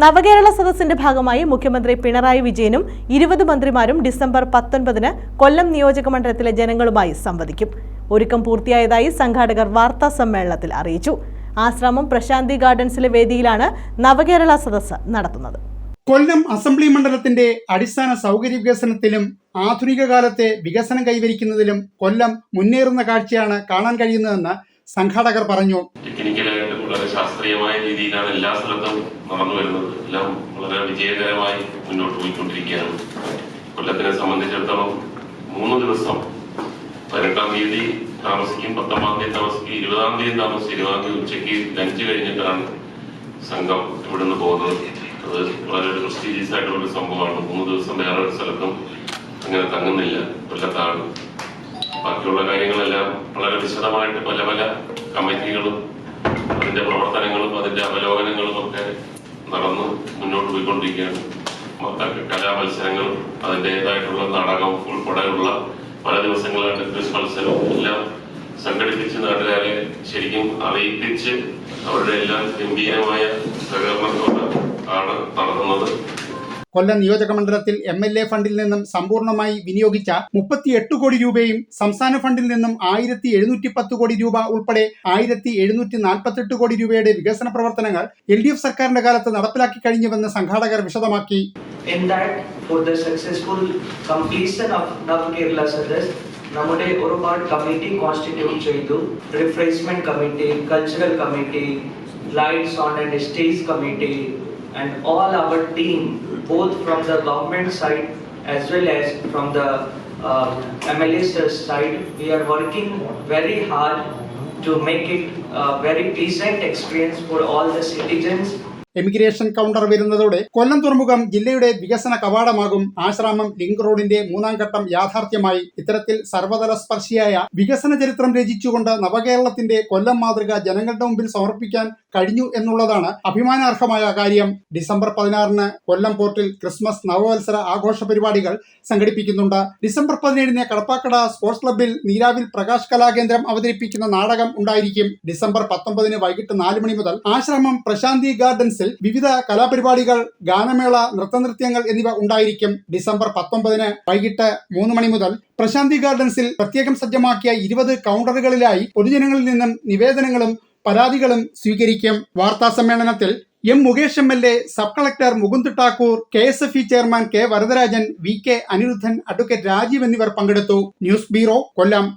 നവകേരള സദസ്സിന്റെ ഭാഗമായി മുഖ്യമന്ത്രി പിണറായി വിജയനും ഇരുപത് മന്ത്രിമാരും ഡിസംബർ പത്തൊൻപതിന് കൊല്ലം നിയോജക മണ്ഡലത്തിലെ ജനങ്ങളുമായി സംവദിക്കും. ഒരുക്കം പൂർത്തിയായതായി സംഘാടകർ വാർത്താ സമ്മേളനത്തിൽ അറിയിച്ചു. ആശ്രമം പ്രശാന്തി ഗാർഡൻസിലെ വേദിയിലാണ് നവകേരള സദസ്സ് നടത്തുന്നത്. കൊല്ലം അസംബ്ലി മണ്ഡലത്തിന്റെ അടിസ്ഥാന സൗകര്യ വികസനത്തിലും ആധുനിക കാലത്തെ വികസനം കൈവരിക്കുന്നതിലും കൊല്ലം മുന്നേറുന്ന കാഴ്ചയാണ് കാണാൻ കഴിയുന്നതെന്ന് സംഘാടകർ പറഞ്ഞു. വളരെ ശാസ്ത്രീയമായ രീതിയിലാണ് എല്ലാ സ്ഥലത്തും നടന്നു വരുന്നത്. എല്ലാം വളരെ വിജയകരമായി മുന്നോട്ട് പോയിക്കൊണ്ടിരിക്കുകയാണ്. കൊല്ലത്തിനെ സംബന്ധിച്ചിടത്തോളം മൂന്ന് ദിവസം പതിനെട്ടാം തീയതി താമസിക്കും പത്തൊമ്പതാം തീയതി താമസിക്കും ഇരുപതാം തീയതി താമസിക്കും ഇരുപതാം തീയതി ഉച്ചയ്ക്ക് ലഞ്ച് കഴിഞ്ഞിട്ടാണ് സംഘം ഇവിടെ നിന്ന് പോകുന്നത്. അത് വളരെ ഒരു പ്രസ്റ്റീജിയസ് ആയിട്ടുള്ള ഒരു സംഭവമാണ്. മൂന്ന് ദിവസം വേറെ ഒരു സ്ഥലത്തും അങ്ങനെ തങ്ങുന്നില്ല കൊല്ലത്താണ്. ബാക്കിയുള്ള കാര്യങ്ങളെല്ലാം വളരെ വിശദമായിട്ട് പല പല കമ്മിറ്റികളും അതിന്റെ പ്രവർത്തനങ്ങളും അതിന്റെ അവലോകനങ്ങളും ഒക്കെ നടന്ന് മുന്നോട്ട് പോയിക്കൊണ്ടിരിക്കുകയാണ്. മൊത്തം കലാമത്സരങ്ങളും അതിന്റെതായിട്ടുള്ള നാടകം ഉൾപ്പെടെയുള്ള പല ദിവസങ്ങളായിട്ട് ക്രിസ് മത്സരവും എല്ലാം സംഘടിപ്പിച്ച് നാട്ടുകാരെ ശരിക്കും അറിയിപ്പിച്ച് അവരുടെ എല്ലാം ഗംഭീരമായ സഹകരണത്തോടെ ആണ് നടത്തുന്നത്. കൊല്ലം നിയോജക മണ്ഡലത്തിൽ എം എൽ എ ഫണ്ടിൽ നിന്നും സമ്പൂർണമായി വിനിയോഗിച്ച മുപ്പത്തിയെട്ട് കോടി രൂപയും സംസ്ഥാന ഫണ്ടിൽ നിന്നും ആയിരത്തി എഴുന്നൂറ്റി പത്ത് കോടി രൂപ ഉൾപ്പെടെ ആയിരത്തി എഴുന്നൂറ്റി നാൽപ്പത്തെട്ട് കോടി രൂപയുടെ വികസന പ്രവർത്തനങ്ങൾ എൽ ഡി എഫ് സർക്കാരിന്റെ കാലത്ത് നടപ്പിലാക്കി കഴിഞ്ഞുവെന്ന് സംഘാടകർ വിശദമാക്കി. For the successful completion of നമ്മുടെ ഒരുപാട് കമ്മിറ്റി കോൺസ്റ്റിറ്റ്യൂട്ട് ചെയ്തു. Refreshment committee cultural committee lights on and stage committee and all our team both from the government side as well as from the uh, side, we are working very hard to make it a very pleasant experience for all the citizens. Emigration counter വരുന്നതോടെ കൊല്ലം തുറമുഖം ജില്ലയുടെ വികസന കവാടമാകും. Asramam link റോഡിന്റെ മൂന്നാം ഘട്ടം യാഥാർത്ഥ്യമായി. ഇത്തരത്തിൽ സർവതല സ്പർശിയായ വികസന ചരിത്രം രചിച്ചുകൊണ്ട് നവകേരളത്തിന്റെ കൊല്ലം മാതൃക ജനങ്ങളുടെ മുമ്പിൽ സമർപ്പിക്കാൻ കഴിഞ്ഞു എന്നുള്ളതാണ് അഭിമാനാർഹമായ കാര്യം. ഡിസംബർ പതിനാറിന് കൊല്ലം പോർട്ടിൽ ക്രിസ്മസ് നവവത്സര ആഘോഷ പരിപാടികൾ സംഘടിപ്പിക്കുന്നുണ്ട്. ഡിസംബർ പതിനേഴിന് കടപ്പാക്കട സ്പോർട്സ് ക്ലബ്ബിൽ നീരാവിൽ പ്രകാശ് കലാകേന്ദ്രം അവതരിപ്പിക്കുന്ന നാടകം ഉണ്ടായിരിക്കും. ഡിസംബർ പത്തൊമ്പതിന് വൈകിട്ട് നാല് മണി മുതൽ ആശ്രമം പ്രശാന്തി ഗാർഡൻസിൽ വിവിധ കലാപരിപാടികൾ ഗാനമേള നൃത്തനൃത്യങ്ങൾ എന്നിവ ഉണ്ടായിരിക്കും ഡിസംബർ പത്തൊമ്പതിന് വൈകിട്ട് മൂന്ന് മണി മുതൽ. പ്രശാന്തി ഗാർഡൻസിൽ പ്രത്യേകം സജ്ജമാക്കിയ ഇരുപത് കൗണ്ടറുകളിലായി പൊതുജനങ്ങളിൽ നിന്നും നിവേദനങ്ങളും പരാതികളും സ്വീകരിക്കും. വാർത്താ സമ്മേളനത്തിൽ M Mukesh M L A sub collector Mukund Thakur K S F E chairman K Varadarajan V K Aniruddhan advocate Rajeev എന്നിവർ പങ്കെടുത്തു. News bureau Kollam.